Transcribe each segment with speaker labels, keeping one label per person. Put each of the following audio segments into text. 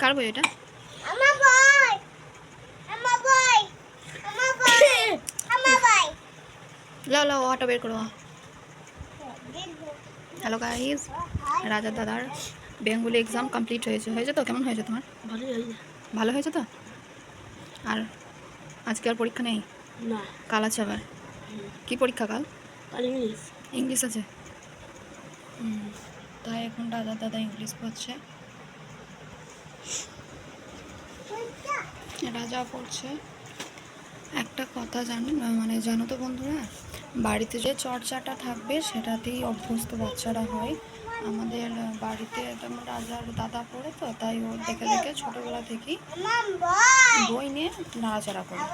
Speaker 1: কার বই এটা?
Speaker 2: আমার বই। আমার বই। আমার বই। আমার বই।
Speaker 1: লাও লাও অটো বের করো। হ্যালো গাইস রাজার দাদার বেঙ্গলি এক্সাম কমপ্লিট হয়েছে। হয়েছে তো? কেমন হয়েছে তোমার?
Speaker 3: ভালোই হয়েছে।
Speaker 1: ভালো হয়েছে তো? আর আজকে আর পরীক্ষা নেই?
Speaker 3: না।
Speaker 1: কাল আছে আবার? কি পরীক্ষা কাল?
Speaker 3: কাল ইংলিশ।
Speaker 1: ইংলিশ আছে? হুম, তাই এখন দাদা দাদা ইংলিশ পড়ছে। রাজা পড়ছে একটা কথা জানো না মানে জানো তো বন্ধুরা, বাড়িতে যে চর্চাটা থাকবে সেটাতেই অভ্যস্ত বাচ্চারা হয়। আমাদের বাড়িতে যেমন রাজার দাদা পড়ে তো, তাই ওর দেখে দেখে ছোটোবেলা থেকেই
Speaker 2: বই
Speaker 1: নিয়ে নাড়াচাড়া করে।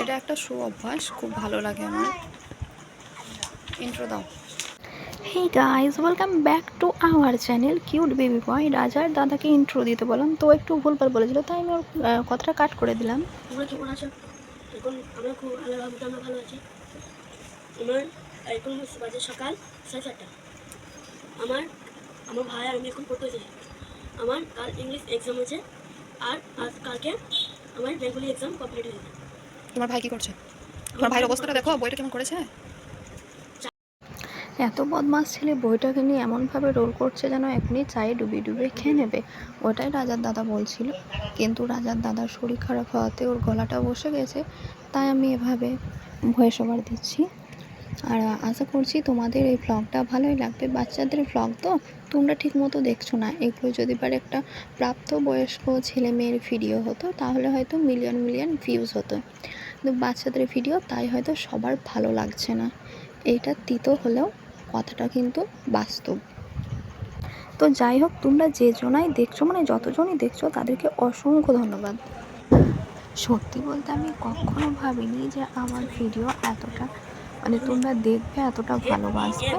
Speaker 1: এটা একটা সু অভ্যাস খুব ভালো লাগে আমার। ইন্ট্রো দাও। Hey guys welcome back to our channel cute baby boy রাজার দাদাকে ইন্ট্রো দিতে বললাম তো একটু ভুলভাল বলেছিল তাই আমি ওর কথাটা কাট করে দিলাম।
Speaker 3: তোমরা কেমন আছো? এখন আমরা খুব ভালো ভাবতে আমরা ভালো আছি। আমার এখন বাজে সকাল সাড়ে চারটা আমার আমার ভাই আর আমি এখন পড়তে এসেছি আমার কাল ইংলিশ এক্সাম আছে আর আজ কালকে আমার বেঙ্গলি এক্সাম কমপ্লিট হয়ে যাবে
Speaker 1: তোমার ভাই কি করছে? তোমার ভাইয়ের অবস্থাটা দেখো বইটা কেমন করেছে? এত বদমাস ছেলে বইটাকে নিয়ে এমনভাবে রোল করছে যেন এখনই চায়ে ডুবে ডুবে খেয়ে নেবে। ওটাই রাজার দাদা বলছিল। কিন্তু রাজার দাদার শরীর খারাপ হওয়াতে ওর গলাটা বসে গেছে, তাই আমি এভাবে ভয়েস ওভার দিচ্ছি। আর আশা করছি তোমাদের এই ভ্লগটা ভালোই লাগবে। বাচ্চাদের ভ্লগ তো তোমরা ঠিক মতো দেখছ না। এগুলো যদি পারে একটা প্রাপ্তবয়স্ক ছেলে মেয়ের ভিডিও হতো, তাহলে হয়তো মিলিয়ন মিলিয়ন ভিউজ হতো। কিন্তু বাচ্চাদের ভিডিও তাই হয়তো সবার ভালো লাগছে না। এইটা তিতো হলেও কথাটা কিন্তু বাস্তব। তো যাই হোক, তোমরা যে জনাই দেখছ মানে যতজনই দেখছ, তাদেরকে অসংখ্য ধন্যবাদ। সত্যি বলতে আমি কখনো ভাবিনি যে আমার ভিডিও এতটা মানে তোমরা দেখবে এতটা ভালোবাসবে।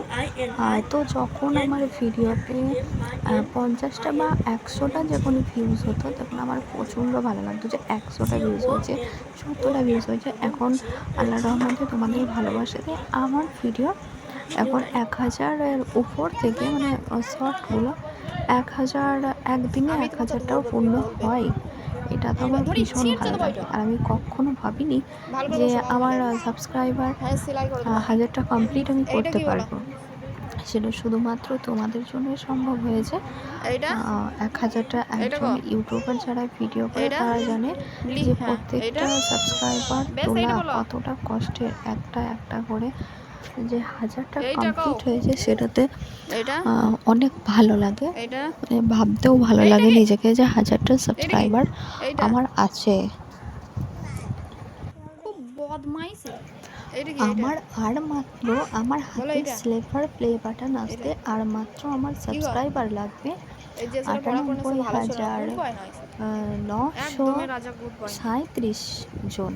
Speaker 1: তো যখন আমার ভিডিওতে পঞ্চাশটা বা একশোটা যখন ভিউজ হতো, তখন আমার প্রচণ্ড ভালো লাগতো যে একশোটা ভিউজ হয়েছে, সত্তরটা ভিউজ হয়েছে। এখন আল্লাহ রহমতে তোমাদের ভালোবাসাতে আমার ভিডিও এখন এক হাজারের উপর থেকে মানে শর্টগুলো এক হাজার একদিনে এক হাজারটাও পূর্ণ হয়। এটা তো আমার ভীষণ ভালো লাগে। আর আমি কখনো ভাবিনি যে আমার সাবস্ক্রাইবার
Speaker 2: হ্যাঁ করে
Speaker 1: হাজারটা কমপ্লিট আমি করতে পারব। সেটা শুধুমাত্র তোমাদের জন্যই সম্ভব হয়েছে। এক হাজারটা একজন ইউটিউবার যারা ভিডিও করে তারা জানে যে
Speaker 2: হ্যাঁ,
Speaker 1: প্রত্যেকটা সাবস্ক্রাইবার তোলা কতটা কষ্টের একটা একটা করে যে হাজারটা। কমপ্লিট হয়েছে সেটাতে অনেক ভালো লাগে। মানে ভাবতেও ভালো লাগে নিজেকে যে হাজারটা সাবস্ক্রাইবার আমার আছে। আমার আর মাত্র আমার হাতে? স্লেভার প্লে বাটন আসতে আর মাত্র আমার সাবস্ক্রাইবার লাগবে আটানব্বই হাজার। নশো
Speaker 2: রাজা
Speaker 1: সাঁত্রিশ জন।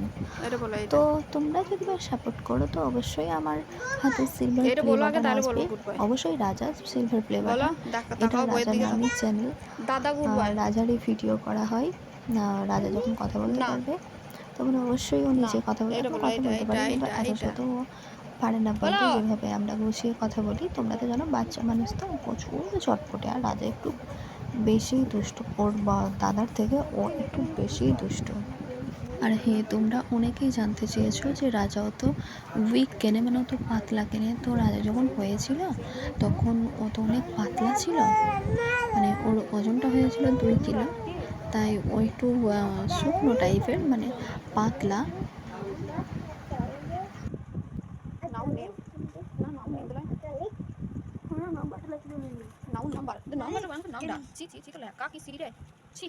Speaker 1: তো তোমরা যদি সাপোর্ট করো তো অবশ্যই আমার হাতে সিলভার প্লে আসবে। অবশ্যই রাজা সিলভার প্লে
Speaker 2: বলো
Speaker 1: বাটন এটা
Speaker 2: দিকে
Speaker 1: নামই চ্যানেল রাজারই ভিডিও করা হয়। রাজা যখন কথা বলতে। পারবে তখন অবশ্যই ও নিজে কথা বলতে কথা বলতে পারে কিন্তু এত শত পারে না। বলতে
Speaker 2: বলো।
Speaker 1: যেভাবে আমরা গুছিয়ে কথা বলি তোমরা তো জানো বাচ্চা মানুষ তো প্রচুর চটপটে আর রাজা একটু বেশি দুষ্ট ওর বা দাদার থেকে ও একটু বেশি দুষ্ট। আর হে, তোমরা অনেকেই জানতে চেয়েছো যে রাজাও তো উইক কেনে মানে ও তো পাতলা কেনে। তো রাজা যখন হয়েছিল, তখন ও তো অনেক পাতলা ছিল। মানে ওর ওজনটা হয়েছিল দুই কিলো। তাই ও একটু শুকনো টাইপের মানে পাতলা।
Speaker 2: নাম্বার নাম্বার নাম্বার নামটা। ছি ছি ছি তো লেখা কি সিরি রে? ছি।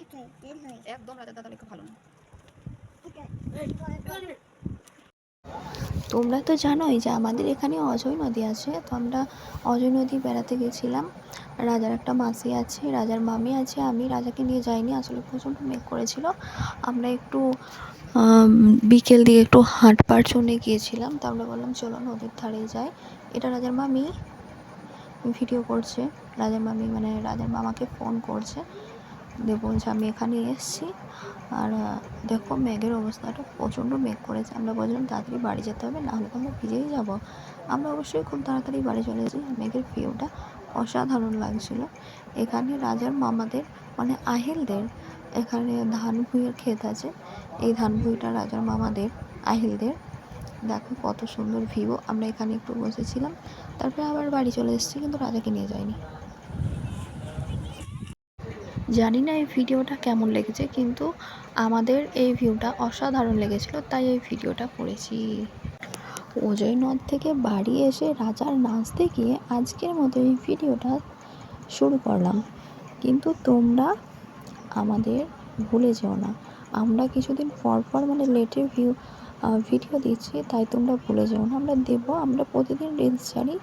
Speaker 2: একদম রাজা দাদা লেখা ভালো না।
Speaker 1: তোমরা তো জানোই যে আমাদের এখানে অজয় নদী আছে তো আমরা অজয় নদী বেড়াতে গেছিলাম। রাজার একটা মাসি আছে রাজার মামি আছে আমি রাজাকে নিয়ে যাইনি আসলে প্রচণ্ড মেঘ করেছিল। আমরা একটু বিকেল দিয়ে একটু হাঁটবার জন্য গিয়েছিলাম তো আমরা বললাম চলো নদীর ধারে যাই। এটা রাজার মামি ভিডিও করছে। রাজার মামি মানে রাজার মামাকে ফোন করছে। দিয়ে বলছে, আমি এখানে এসেছি। আর দেখো মেঘের অবস্থাটা, প্রচণ্ড মেঘ করেছে। আমরা বলছিলাম তাড়াতাড়ি বাড়ি যেতে হবে নাহলে তো আমরা ভিজেই যাব। আমরা অবশ্যই খুব তাড়াতাড়ি বাড়ি চলে এসেছি। মেঘের ভিউটা অসাধারণ লাগছিল। এখানে রাজার মামাদের মানে আহেলদের, এখানে ধান ভুঁইয়ের ক্ষেত আছে। এই ধান ভুঁইটা রাজার মামাদের, আহিলদের। দেখো কত সুন্দর ভিউ। আমরা এখানে একটু বসেছিলাম। তারপরে আবার বাড়ি চলে এসেছি, কিন্তু রাজাকে নিয়ে যাইনি। জানি না এই ভিডিওটা কেমন লেগেছে, কিন্তু আমাদের এই ভিউটা অসাধারণ লেগেছিল, তাই এই ভিডিওটা করেছি। অজয় নদ থেকে বাড়ি এসে রাজার নাচ দেখিয়ে আজকের মতো এই ভিডিওটা শুরু করলাম। কিন্তু তোমরা আমাদের ভুলে যেও না, আমরা কিছুদিন পর পর মানে লেটের ভিউ ভিডিও দিচ্ছি, তাই তোমরা ভুলে যেও না। আমরা দেবো, আমরা প্রতিদিন রিলস ছাড়ি,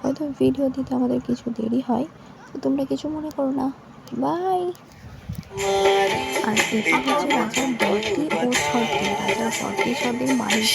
Speaker 1: হয়তো ভিডিও দিতে আমাদের কিছু দেরি হয়, তো তোমরা কিছু মনে করো না। বাই। আর এটা হচ্ছে রাজার বর্তি ও ছর্দি রাজার বর্তি ছর্দির মানুষ